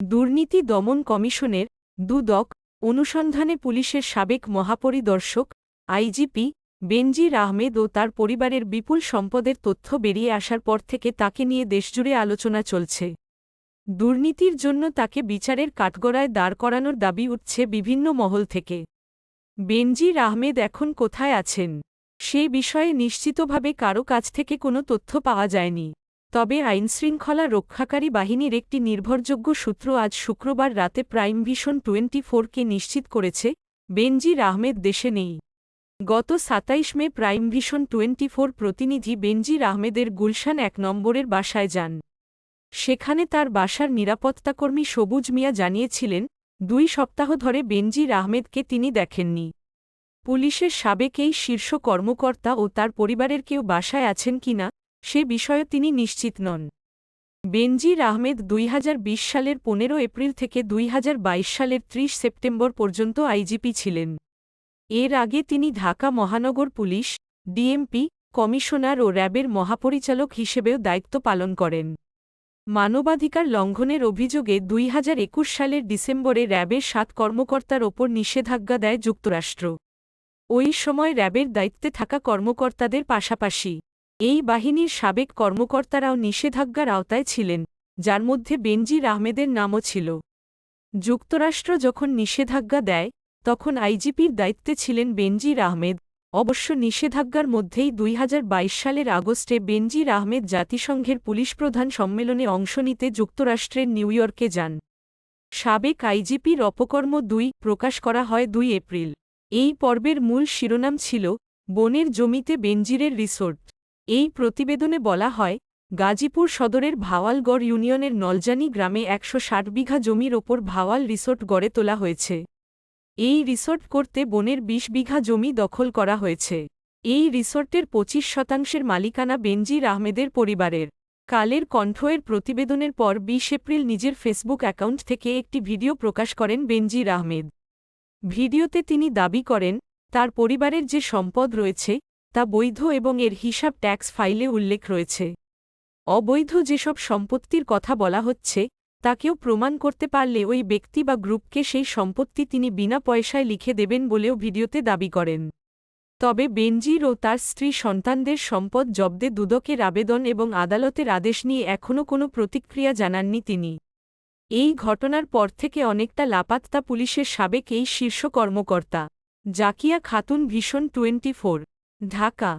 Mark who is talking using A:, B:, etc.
A: দুর্নীতি দমন কমিশনের দুদক, অনুসন্ধানে পুলিশের সাবেক মহাপরিদর্শক, আইজিপি, বেনজির আহমেদ ও তার পরিবারের বিপুল সম্পদের তথ্য বেরিয়ে আসার পর থেকে তাকে নিয়ে দেশজুড়ে আলোচনা চলছে। দুর্নীতির জন্য তাকে বিচারের কাঠগড়ায় দাঁড় করানোর দাবি উঠছে বিভিন্ন মহল থেকে। বেনজির আহমেদ এখন কোথায় আছেন? সে বিষয়ে নিশ্চিতভাবে কারও কাছ থেকে কোনো তথ্য পাওয়া যায়নি। তবে আইনশৃঙ্খলা রক্ষাকারী বাহিনীর একটি নির্ভরযোগ্য সূত্র আজ শুক্রবার রাতে প্রাইম ভিশন টোয়েন্টি ফোরকে নিশ্চিত করেছে, বেনজির আহমেদ দেশে নেই। গত সাতাইশ May prime vision twenty four প্রতিনিধি বেনজির আহমেদের গুলশান এক নম্বরের বাসায় যান। সেখানে তার বাসার নিরাপত্তাকর্মী সবুজ মিয়া জানিয়েছিলেন, দুই সপ্তাহ ধরে বেনজির আহমেদকে তিনি দেখেননি। পুলিশের সাবেক এই শীর্ষ কর্মকর্তা ও তার পরিবারের কেউ বাসায় আছেন কিনা সে বিষয়ে তিনি নিশ্চিত নন। বেনজির আহমেদ দুই হাজার বিশ সালের পনেরো এপ্রিল থেকে দুই হাজার বাইশ সালের ৩০ সেপ্টেম্বর পর্যন্ত আইজিপি ছিলেন। এর আগে তিনি ঢাকা মহানগর পুলিশ, ডিএমপি, কমিশনার ও র্যাবের মহাপরিচালক হিসেবেও দায়িত্ব পালন করেন। মানবাধিকার লঙ্ঘনের অভিযোগে দুই হাজার একুশ সালের ডিসেম্বরে র্যাবের সাত কর্মকর্তার ওপর নিষেধাজ্ঞা দেয় যুক্তরাষ্ট্র। ওই সময় র্যাবের দায়িত্বে থাকা কর্মকর্তাদের পাশাপাশি এই বাহিনীর সাবেক কর্মকর্তারাও নিষেধাজ্ঞার আওতায় ছিলেন, যার মধ্যে বেনজির আহমেদের নামও ছিল। যুক্তরাষ্ট্র যখন নিষেধাজ্ঞা দেয়, তখন আইজিপির দায়িত্বে ছিলেন বেনজির আহমেদ। অবশ্য নিষেধাজ্ঞার মধ্যেই দুই হাজার বাইশ সালের আগস্টে বেনজির আহমেদ জাতিসংঘের পুলিশ প্রধান সম্মেলনে অংশ নিতে যুক্তরাষ্ট্রের নিউ ইয়র্কে যান। সাবেক আইজিপির অপকর্ম দুই প্রকাশ করা হয় দুই এপ্রিল। এই পর্বের মূল শিরোনাম ছিল, বনের জমিতে বেনজিরের রিসোর্ট। এই প্রতিবেদনে বলা হয়, গাজীপুর সদরের ভাওয়ালগড় ইউনিয়নের নলজানি গ্রামে একশো ষাট বিঘা জমির ওপর ভাওয়াল রিসোর্ট গড়ে তোলা হয়েছে। এই রিসোর্ট করতে বনের ২০ বিঘা জমি দখল করা হয়েছে। এই রিসোর্টের পঁচিশ শতাংশের মালিকানা বেনজির আহমেদের পরিবারের। কালের কণ্ঠয়ের প্রতিবেদনের পর ২০ এপ্রিল নিজের ফেসবুক অ্যাকাউন্ট থেকে একটি ভিডিও প্রকাশ করেন বেনজির আহমেদ। ভিডিওতে তিনি দাবি করেন, তার পরিবারের যে সম্পদ রয়েছে তা বৈধ এবং এর হিসাব ট্যাক্স ফাইলে উল্লেখ রয়েছে। অবৈধ যেসব সম্পত্তির কথা বলা হচ্ছে তাকেও প্রমাণ করতে পারলে ওই ব্যক্তি বা গ্রুপকে সেই সম্পত্তি তিনি বিনা পয়সায় লিখে দেবেন বলেও ভিডিওতে দাবি করেন। তবে বেনজির ও তার স্ত্রী সন্তানদের সম্পদ জব্দে দুদকের আবেদন এবং আদালতের আদেশ নিয়ে এখনও কোনো প্রতিক্রিয়া জানাননি তিনি। এই ঘটনার পর থেকে অনেকটা লাপাত্তা পুলিশের সাবেক এই শীর্ষ কর্মকর্তা, জাকিয়া খাতুন ভীষণ টোয়েন্টি ঢাকা